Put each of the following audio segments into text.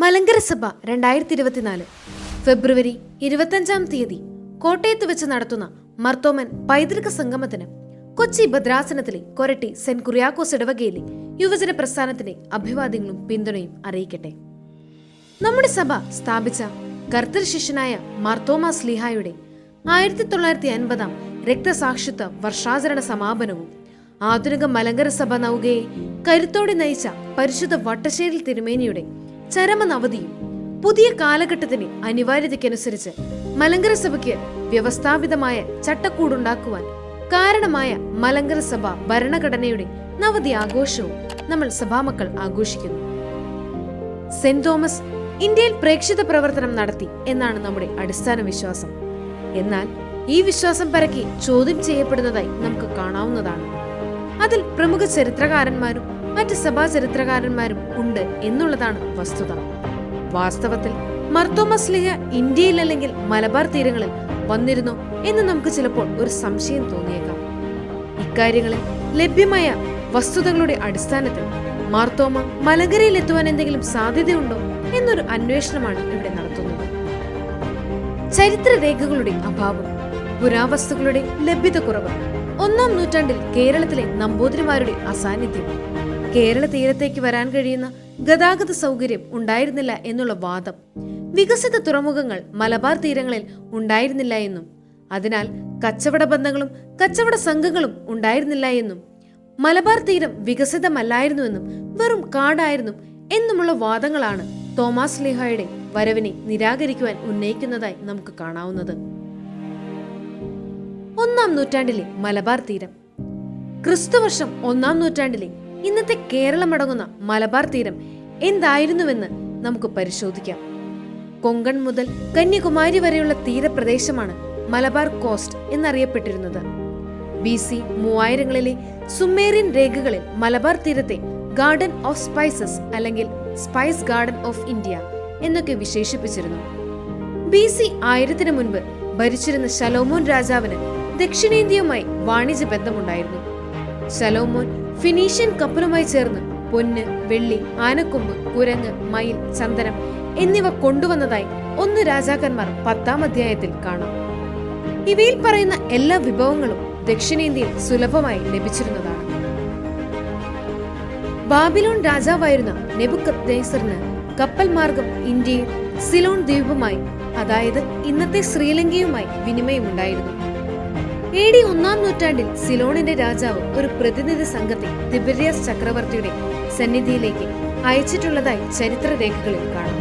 മലങ്കര സഭ രണ്ടായിരത്തി ഇരുപത്തിനാല് ഫെബ്രുവരി ഇരുപത്തഞ്ചാം തീയതി കോട്ടയത്ത് വെച്ച് നടത്തുന്ന മർത്തോമൻ പൈതൃക സംഗമത്തിന് കൊച്ചി ഭദ്രാസനത്തിലെ കൊരട്ടി സെന്റ് കുറിയാക്കോസ് ഇടവകയിലെ യുവജന പ്രസ്ഥാനത്തിന്റെ അഭിവാദ്യങ്ങളും പിന്തുണയും അറിയിക്കട്ടെ. നമ്മുടെ സഭ സ്ഥാപിച്ച കർത്തൃ ശിഷ്യനായ മാർത്തോമാ സ്ലിഹായുടെ ആയിരത്തി തൊള്ളായിരത്തി അൻപതാം രക്തസാക്ഷിത്വ വർഷാചരണ സമാപനവും ആധുനിക മലങ്കര സഭ നൗകയെ കരുത്തോടെ നയിച്ച പരിശുദ്ധ വട്ടശ്ശേരി തിരുമേനിയുടെ ചരമനവധിയും പുതിയ കാലഘട്ടത്തിന് അനിവാര്യതയ്ക്കനുസരിച്ച് മലങ്കര സഭയ്ക്ക് വ്യവസ്ഥാപിതമായ ചട്ടക്കൂടുണ്ടാക്കുവാൻ കാരണമായ മലങ്കര സഭ ഭരണഘടനയുടെ നവതി ആഘോഷവും നമ്മൾ സഭാമക്കൾ ആഘോഷിക്കുന്നു. സെന്റ് തോമസ് ഇന്ത്യയിൽ പ്രേക്ഷിത പ്രവർത്തനം നടത്തി എന്നാണ് നമ്മുടെ അടിസ്ഥാന വിശ്വാസം. എന്നാൽ ഈ വിശ്വാസം പരക്കി ചോദ്യം ചെയ്യപ്പെടുന്നതായി നമുക്ക് കാണാവുന്നതാണ്. അതിൽ പ്രമുഖ ചരിത്രകാരന്മാരും മറ്റ് സഭാ ചരിത്രകാരന്മാരും ഉണ്ട് എന്നുള്ളതാണ് വസ്തുത. വാസ്തവത്തിൽ മർത്തോമസ്ലിഹ ഇന്ത്യയിൽ അല്ലെങ്കിൽ മലബാർ തീരങ്ങളിൽ വന്നിരുന്നു എന്ന് നമുക്ക് ചിലപ്പോൾ ഒരു സംശയം തോന്നിയേക്കാം. ഇക്കാര്യങ്ങളിൽ ലഭ്യമായ വസ്തുതകളുടെ അടിസ്ഥാനത്തിൽ മാർത്തോമ മലങ്കരയിൽ എത്തുവാൻ എന്തെങ്കിലും സാധ്യതയുണ്ടോ എന്നൊരു അന്വേഷണമാണ് ഇവിടെ നടത്തുന്നത്. ചരിത്ര രേഖകളുടെ അഭാവം പുരാവസ്തുക്കളുടെ ലഭ്യതക്കുറവ് ഒന്നാം നൂറ്റാണ്ടിൽ കേരളത്തിലെ നമ്പൂതിരിമാരുടെ അസാന്നിധ്യം കേരള തീരത്തേക്ക് വരാൻ കഴിയുന്ന ഗതാഗത സൗകര്യം ഉണ്ടായിരുന്നില്ല എന്നുള്ള വാദം. വികസിത തുറമുഖങ്ങൾ മലബാർ തീരങ്ങളിൽ ഉണ്ടായിരുന്നില്ല എന്നും അതിനാൽ കച്ചവട ബന്ധങ്ങളും കച്ചവട സംഘങ്ങളും ഉണ്ടായിരുന്നില്ല എന്നും മലബാർ തീരം വികസിതമല്ലായിരുന്നുവെന്നും വെറും കാടായിരുന്നു എന്നുമുള്ള വാദങ്ങളാണ് തോമസ് ലിഹായുടെ വരവിനെ നിരാകരിക്കുവാൻ ഉന്നയിക്കുന്നതായി നമുക്ക് കാണാവുന്നത്. ഒന്നാം നൂറ്റാണ്ടിലെ മലബാർ തീരം. ക്രിസ്തുവർഷം ഒന്നാം നൂറ്റാണ്ടിലെ ഇന്നത്തെ കേരളമടങ്ങുന്ന മലബാർ തീരം എന്തായിരുന്നുവെന്ന് നമുക്ക് പരിശോധിക്കാം. കൊങ്കൺ മുതൽ കന്യാകുമാരി വരെയുള്ള തീരപ്രദേശമാണ് മലബാർ കോസ്റ്റ് എന്നറിയപ്പെട്ടിരുന്നത്. ബി സി മൂവായിരങ്ങളിലെ സുമേറിയൻ രേഖകളിൽ മലബാർ തീരത്തെ ഗാർഡൻ ഓഫ് സ്പൈസസ് അല്ലെങ്കിൽ സ്പൈസ് ഗാർഡൻ ഓഫ് ഇന്ത്യ എന്നൊക്കെ വിശേഷിപ്പിച്ചിരുന്നു. ബി സി ആയിരത്തിന് മുൻപ് ഭരിച്ചിരുന്ന ശലോമോൻ രാജാവിന് ദക്ഷിണേന്ത്യയുമായി വാണിജ്യ ബന്ധമുണ്ടായിരുന്നു. ശലോമോൻ ഫിനീഷ്യൻ കപ്പലുമായി ചേർന്ന് പൊന്ന് വെള്ളി ആനക്കൊമ്പ് കുരങ്ങ് മയിൽ ചന്ദനം എന്നിവ കൊണ്ടുവന്നതായി ഒന്ന് രാജാക്കന്മാർ പത്താം അധ്യായത്തിൽ കാണാം. ഇവയിൽ പറയുന്ന എല്ലാ വിഭവങ്ങളും ദക്ഷിണേന്ത്യയിൽ സുലഭമായി ലഭിച്ചിരുന്നതാണ്. ബാബിലോൺ രാജാവായിരുന്ന നെബുക്കത് നെയ്സറിന് കപ്പൽ മാർഗം ഇന്ത്യയിൽ സിലോൺ ദ്വീപുമായി അതായത് ഇന്നത്തെ ശ്രീലങ്കയുമായി വിനിമയമുണ്ടായിരുന്നു. എ ഡി ഒന്നാം നൂറ്റാണ്ടിൽ സിലോണിന്റെ രാജാവ് ഒരു പ്രതിനിധി സംഘത്തെ തിബരിയാസ് ചക്രവർത്തിയുടെ സന്നിധിയിലേക്ക് അയച്ചിട്ടുള്ളതായി ചരിത്രരേഖകളിൽ കാണാം.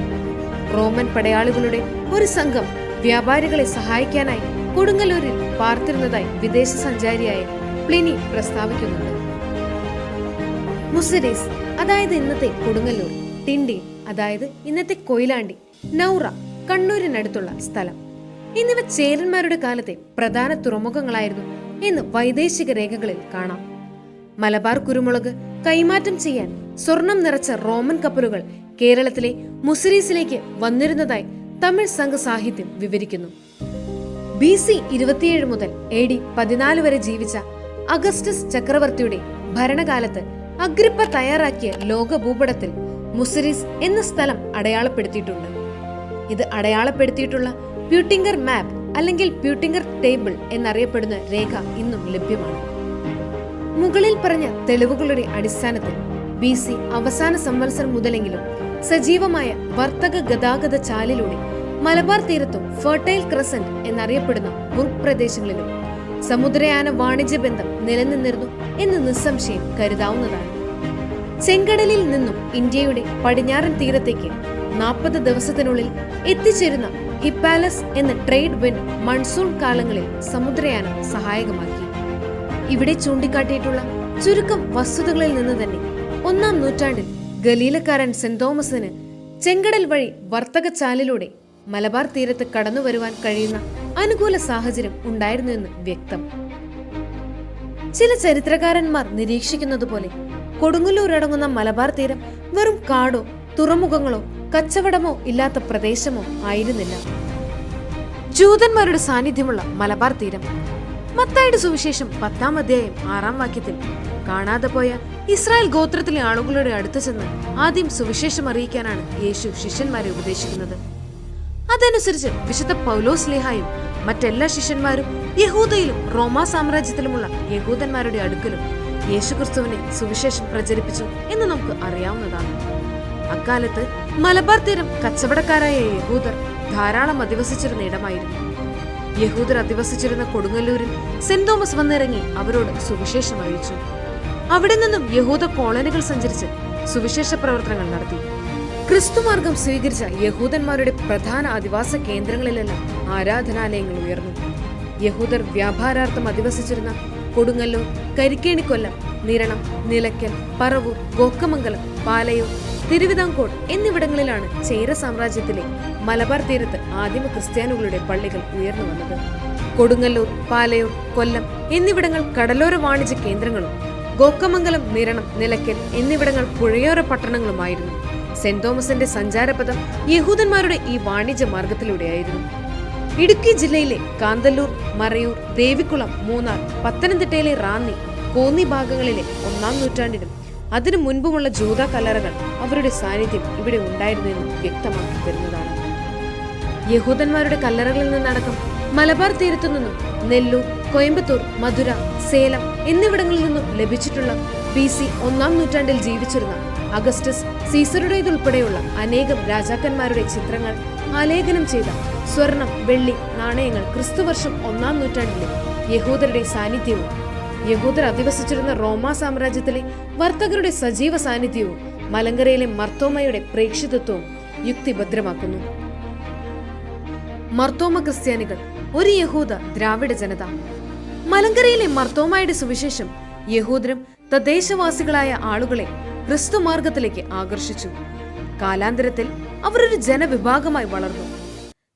റോമൻ പടയാളികളുടെ ഒരു സംഘം വ്യാപാരികളെ സഹായിക്കാനായി കൊടുങ്ങല്ലൂരിൽ പാർത്തിരുന്നതായി വിദേശ സഞ്ചാരിയായ പ്ലിനി പ്രസ്താവിക്കുന്നുണ്ട്. മുസരീസ് അതായത് ഇന്നത്തെ കൊടുങ്ങല്ലൂർ ടിണ്ടി അതായത് ഇന്നത്തെ കൊയിലാണ്ടി നൗറ കണ്ണൂരിനടുത്തുള്ള സ്ഥലം. എന്നിവ ചേരന്മാരുടെ കാലത്തെ പ്രധാന തുറമുഖങ്ങളായിരുന്നു എന്ന് വൈദേശിക രേഖകളിൽ കാണാം. മലബാർ കുരുമുളക് കൈമാറ്റം ചെയ്യാൻ സ്വർണം നിറച്ച റോമൻ കപ്പലുകൾ കേരളത്തിലെ മുസരീസിലേക്ക് വന്നിരുന്നതായി തമിഴ് സംഘ സാഹിത്യം വിവരിക്കുന്നു. ബി സി ഇരുപത്തിയേഴ് മുതൽ എ ഡി പതിനാല് വരെ ജീവിച്ച അഗസ്റ്റസ് ചക്രവർത്തിയുടെ ഭരണകാലത്ത് അഗ്രിപ്പ തയ്യാറാക്കിയ ലോക ഭൂപടത്തിൽ മുസരീസ് എന്ന സ്ഥലം അടയാളപ്പെടുത്തിയിട്ടുണ്ട്. ഇത് അടയാളപ്പെടുത്തിയിട്ടുള്ള പ്യൂട്ടിംഗർ മാപ്പ് അല്ലെങ്കിൽ പ്യൂട്ടിംഗർ ടേബിൾ എന്നറിയപ്പെടുന്ന രേഖ ഇന്നും ലഭ്യമാണ്. മുകളിൽ പറഞ്ഞ തെളിവുകളുടെ അടിസ്ഥാനത്തിൽ ബി സി അവസാന സംവത്സരം മുതലെങ്കിലും സജീവമായ വർത്തക ഗതാഗത ചാലിലൂടെ മലബാർ തീരത്തും ഫെർട്ടൈൽ ക്രസന്റ് എന്നറിയപ്പെടുന്ന ഭൂപ്രദേശങ്ങളിലും സമുദ്രയാന വാണിജ്യ ബന്ധം നിലനിന്നിരുന്നു എന്ന് നിസ്സംശയം കരുതാവുന്നതാണ്. ചെങ്കടലിൽ നിന്നും ഇന്ത്യയുടെ പടിഞ്ഞാറൻ തീരത്തേക്ക് നാൽപ്പത് ദിവസത്തിനുള്ളിൽ എത്തിച്ചേരുന്ന ഹിപ്പാലസ് എന്ന ട്രേഡ് വിൻഡ് മൺസൂൺ കാലങ്ങളിൽ സമുദ്രയാനം സഹായകമാക്കി. ഇവിടെ ചൂണ്ടിക്കാട്ടിയിട്ടുള്ള ചുരുക്കം വസ്തുതകളിൽ നിന്ന് തന്നെ ഒന്നാം നൂറ്റാണ്ടിൽ ഗലീലക്കാരൻ സെന്റ് തോമസിന് ചെങ്കടൽ വഴി വർത്തകച്ചാലിലൂടെ മലബാർ തീരത്ത് കടന്നു വരുവാൻ കഴിയുന്ന അനുകൂല സാഹചര്യം ഉണ്ടായിരുന്നു എന്ന് വ്യക്തം. ചില ചരിത്രകാരന്മാർ നിരീക്ഷിക്കുന്നത് പോലെ കൊടുങ്ങല്ലൂർ അടങ്ങുന്ന മലബാർ തീരം വെറും കാടോ തുറമുഖങ്ങളോ കച്ചവടമോ ഇല്ലാത്ത പ്രദേശമോ ആയിരുന്നില്ല. ജൂതന്മാരുടെ സാന്നിധ്യമുള്ള മലബാർ തീരം. മത്തായുടെ സുവിശേഷം പത്താം അധ്യായം ആറാം വാക്യത്തിൽ കാണാതെ പോയ ഇസ്രായേൽ ഗോത്രത്തിലെ ആളുകളുടെ അടുത്ത് ചെന്ന് ആദ്യം സുവിശേഷം അറിയിക്കാനാണ് യേശു ശിഷ്യന്മാരെ ഉപദേശിക്കുന്നത്. അതനുസരിച്ച് വിശുദ്ധ പൗലോസ് ലേഹായും മറ്റെല്ലാ ശിഷ്യന്മാരും യഹൂദയിലും റോമാ സാമ്രാജ്യത്തിലുമുള്ള യഹൂദന്മാരുടെ അടുക്കലും യേശുക്രിസ്തുവിനെ സുവിശേഷം പ്രചരിപ്പിച്ചു എന്ന് നമുക്ക് അറിയാവുന്നതാണ്. അക്കാലത്ത് മലബാർ തീരം കച്ചവടക്കാരായ യഹൂദർ ധാരാളം അധിവസിച്ചിരുന്ന ഇടമായിരുന്നു. യഹൂദർ അധിവസിച്ചിരുന്ന കൊടുങ്ങല്ലൂരിൽ സെന്റ് തോമസ് വന്നിറങ്ങി അവരോട് സുവിശേഷം അറിയിച്ചു. അവിടെ നിന്നും യഹൂദ കോളനികൾ സഞ്ചരിച്ച് സുവിശേഷ പ്രവർത്തനങ്ങൾ നടത്തി. ക്രിസ്തുമാർഗം സ്വീകരിച്ച യഹൂദന്മാരുടെ പ്രധാന അധിവാസ കേന്ദ്രങ്ങളിലെല്ലാം ആരാധനാലയങ്ങൾ ഉയർന്നു. യഹൂദർ വ്യാപാരാർത്ഥം അധിവസിച്ചിരുന്ന കൊടുങ്ങല്ലൂർ കരിക്കേണിക്കൊല്ലം നിരണം നിലയ്ക്കൽ പറവൂർ ഗോക്കമംഗലം പാലയൂർ തിരുവിതാംകോട് എന്നിവിടങ്ങളിലാണ് ചേര സാമ്രാജ്യത്തിലെ മലബാർ തീരത്ത് ആദിമ ക്രിസ്ത്യാനികളുടെ പള്ളികൾ ഉയർന്നു വന്നത്. കൊടുങ്ങല്ലൂർ പാലയൂർ കൊല്ലം എന്നിവിടങ്ങൾ കടലോര വാണിജ്യ കേന്ദ്രങ്ങളും ഗോക്കമംഗലം നിരണം നിലയ്ക്കൽ എന്നിവിടങ്ങൾ പുഴയോര പട്ടണങ്ങളുമായിരുന്നു. സെന്റ് തോമസിന്റെ സഞ്ചാരപഥം യഹൂദന്മാരുടെ ഈ വാണിജ്യ മാർഗത്തിലൂടെയായിരുന്നു ഇടുക്കി ജില്ലയിലെ കാന്തല്ലൂർ മറയൂർ ദേവിക്കുളം മൂന്നാർ പത്തനംതിട്ടയിലെ റാന്നി കോന്നി ഭാഗങ്ങളിലെ ഒന്നാം നൂറ്റാണ്ടിനും അതിനു മുൻപുമുള്ള ജൂത കല്ലറകൾ അവരുടെ സാന്നിധ്യം ഇവിടെ ഉണ്ടായിരുന്നു എന്ന് വ്യക്തമാക്കി തരുന്നതാണ്. യഹൂദന്മാരുടെ കല്ലറകളിൽ നിന്നടക്കം മലബാർ തീരത്തു നിന്നും നെല്ലൂർ കോയമ്പത്തൂർ മധുര സേലം എന്നിവിടങ്ങളിൽ നിന്നും ലഭിച്ചിട്ടുള്ള ബി സി ഒന്നാം നൂറ്റാണ്ടിൽ ജീവിച്ചിരുന്ന അഗസ്റ്റസ് സീസറുടേതുൾപ്പെടെയുള്ള അനേകം രാജാക്കന്മാരുടെ ചിത്രങ്ങൾ ആലേഖനം ചെയ്ത സ്വർണം വെള്ളി നാണയങ്ങൾ ക്രിസ്തുവർഷം ഒന്നാം നൂറ്റാണ്ടിലെ യഹൂദരുടെ സാന്നിധ്യവും യഹൂദർ അധിവസിച്ചിരുന്ന റോമാ സാമ്രാജ്യത്തിലെ വർത്തകരുടെ സജീവ സാന്നിധ്യവും മലങ്കരയിലെ മർത്തോമയുടെ പ്രേക്ഷിതത്വവും യുക്തിഭദ്രമാക്കുന്നു. മർത്തോമ ക്രിസ്ത്യാനികൾ ഒരു യഹൂദ ദ്രാവിഡ ജനത. മലങ്കരയിലെ മർത്തോമയുടെ സുവിശേഷം യഹൂദരും തദ്ദേശവാസികളായ ആളുകളെ ക്രിസ്തുമാർഗത്തിലേക്ക് ആകർഷിച്ചു. കാലാന്തരത്തിൽ അവർ ഒരു ജനവിഭാഗമായി വളർന്നു.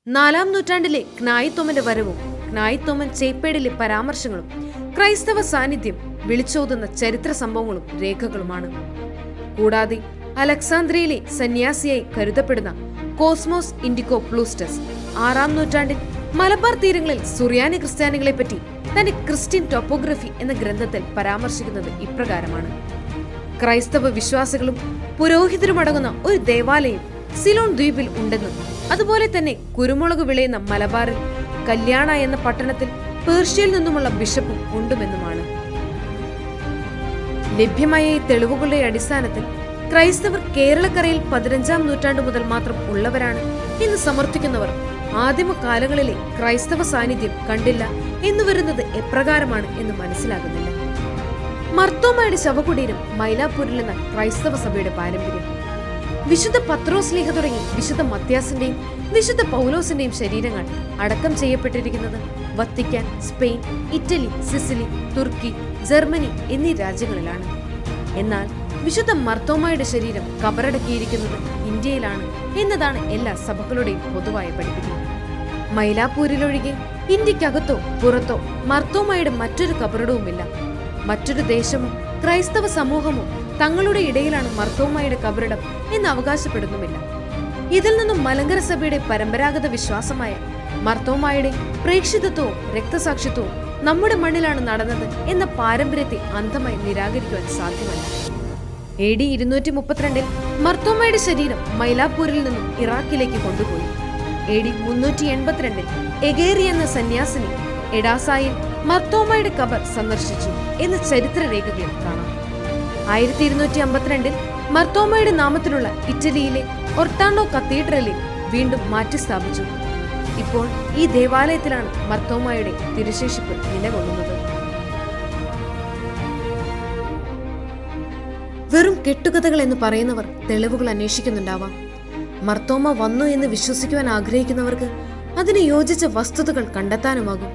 നാലാം നൂറ്റാണ്ടിലെ ക്നായിത്തോമന്റെ വരവും ക്നായിത്തോമൻ ചേപ്പേടിലെ പരാമർശങ്ങളും ക്രൈസ്തവ സാന്നിധ്യം വിളിച്ചോതുന്ന ചരിത്ര സംഭവങ്ങളും രേഖകളുമാണ്. കൂടാതെ അലക്സാന്ദ്രിയയിലെ സന്യാസിയായി കരുതപ്പെടുന്ന കോസ്മോസ് ഇൻഡിക്കോ പ്ലൂസ്റ്റസ് ആറാം നൂറ്റാണ്ടിൽ മലബാർ തീരങ്ങളിൽ സുറിയാനി ക്രിസ്ത്യാനികളെ പറ്റി തന്റെ ക്രിസ്ത്യൻ ടോപ്പോഗ്രഫി എന്ന ഗ്രന്ഥത്തിൽ പരാമർശിക്കുന്നത് ഇപ്രകാരമാണ്. ക്രൈസ്തവ വിശ്വാസികളും പുരോഹിതരും അടങ്ങുന്ന ഒരു ദേവാലയം സിലോൺ ദ്വീപിൽ ഉണ്ടെന്നും അതുപോലെ തന്നെ കുരുമുളക് വിളയുന്ന മലബാറിൽ കല്യാണ എന്ന പട്ടണത്തിൽ പേർഷ്യയിൽ നിന്നുമുള്ള ബിഷപ്പും ഉണ്ടുമെന്നുമാണ്. ലഭ്യമായ ഈ തെളിവുകളുടെ അടിസ്ഥാനത്തിൽ ക്രൈസ്തവർ കേരളക്കരയിൽ പതിനഞ്ചാം നൂറ്റാണ്ടു മുതൽ മാത്രം ഉള്ളവരാണ് എന്ന് സമർത്ഥിക്കുന്നവർ ആദിമ കാലങ്ങളിലെ ക്രൈസ്തവ സാന്നിധ്യം കണ്ടില്ല എന്ന് വരുന്നത് എപ്രകാരമാണ് എന്ന് മനസ്സിലാകുന്നില്ല. മർത്തോമയുടെ ശവകുടീരം മൈലാപ്പൂരിൽ എന്ന ക്രൈസ്തവ സഭയുടെ പാരമ്പര്യം. വിശുദ്ധ പത്രോസ് ലേഖ തുടങ്ങി വിശുദ്ധ മത്യാസിന്റെയും വിശുദ്ധ പൗലോസിന്റെയും ശരീരങ്ങൾ അടക്കം ചെയ്യപ്പെട്ടിരിക്കുന്നത് വത്തിക്കാൻ സ്പെയിൻ ഇറ്റലി സിസിലി തുർക്കി ജർമ്മനി എന്നീ രാജ്യങ്ങളിലാണ്. എന്നാൽ വിശുദ്ധ മർത്തോമായുടെ ശരീരം കബറടക്കിയിരിക്കുന്നത് ഇന്ത്യയിലാണ് എന്നതാണ് എല്ലാ സഭകളുടെയും പൊതുവായ പഠിപ്പിക്കൽ. മൈലാപ്പൂരിലൊഴികെ ഇന്ത്യക്കകത്തോ പുറത്തോ മർത്തോമായുടെ മറ്റൊരു കബറിടവുമില്ല. മറ്റൊരു ദേശമോ ക്രൈസ്തവ സമൂഹമോ തങ്ങളുടെ ഇടയിലാണ് മർത്തോമായുടെ കബറിടം എന്ന് അവകാശപ്പെടുന്നുമില്ല. ഇതിൽ നിന്നും മലങ്കര സഭയുടെ പരമ്പരാഗത വിശ്വാസമായ മർത്തോമായുടെ പ്രേക്ഷിതത്വവും രക്തസാക്ഷിത്വവും നമ്മുടെ മണ്ണിലാണ് നടന്നത് എന്ന പാരമ്പര്യത്തെ അന്ധമായി നിരാകരിക്കുവാൻ സാധ്യമല്ല. എ ഡി ഇരുന്നൂറ്റി മുപ്പത്തിരണ്ടിൽ മർത്തോമയുടെ ശരീരം മൈലാപ്പൂരിൽ നിന്നും ഇറാഖിലേക്ക് കൊണ്ടുപോയി. എ ഡി മുന്നൂറ്റി എൺപത്തിരണ്ടിൽ എഗേറി എന്ന സന്യാസിനി എഡാസായിൽ മർത്തോമയുടെ കബർ സന്ദർശിച്ചു എന്ന് ചരിത്രരേഖകളിൽ കാണാം. ആയിരത്തി ഇരുന്നൂറ്റി അമ്പത്തിരണ്ടിൽ മർത്തോമയുടെ നാമത്തിലുള്ള ഇറ്റലിയിലെ ഒർട്ടാണ്ടോ കത്തീഡ്രലിൽ വീണ്ടും മാറ്റി സ്ഥാപിച്ചു. ഇപ്പോൾ ഈ ദേവാലയത്തിലാണ് മർത്തോമയുടെ തിരുശേഷിപ്പ് നിലകൊള്ളുന്നത്. വെറും കെട്ടുകഥകൾ എന്ന് പറയുന്നവർ തെളിവുകൾ അന്വേഷിക്കുന്നുണ്ടാവാം. മർത്തോമ വന്നു എന്ന് വിശ്വസിക്കുവാൻ ആഗ്രഹിക്കുന്നവർക്ക് അതിന് യോജിച്ച വസ്തുതകൾ കണ്ടെത്താനുമാകും.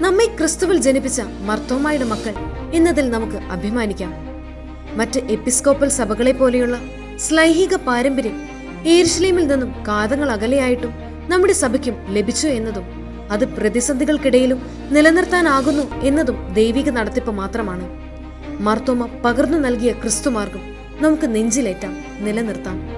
നമ്മെ ക്രിസ്തുവിൽ ജനിപ്പിച്ച മർത്തോമായുടെ മക്കൾ എന്നതിൽ നമുക്ക് അഭിമാനിക്കാം. മറ്റ് എപ്പിസ്കോപ്പൽ സഭകളെ പോലെയുള്ള സ്ലൈഹിക പാരമ്പര്യം ഏർഷ്ലീമിൽ നിന്നും കാതങ്ങൾ അകലെയായിട്ടും നമ്മുടെ സഭയ്ക്കും ലഭിച്ചു എന്നതും അത് പ്രതിസന്ധികൾക്കിടയിലും നിലനിർത്താനാകുന്നു എന്നതും ദൈവിക നടത്തിപ്പ് മാത്രമാണ്. മാർത്തോമ പകർന്നു നൽകിയ ക്രിസ്തുമാർഗം നമുക്ക് നെഞ്ചിലേറ്റാം നിലനിർത്താം.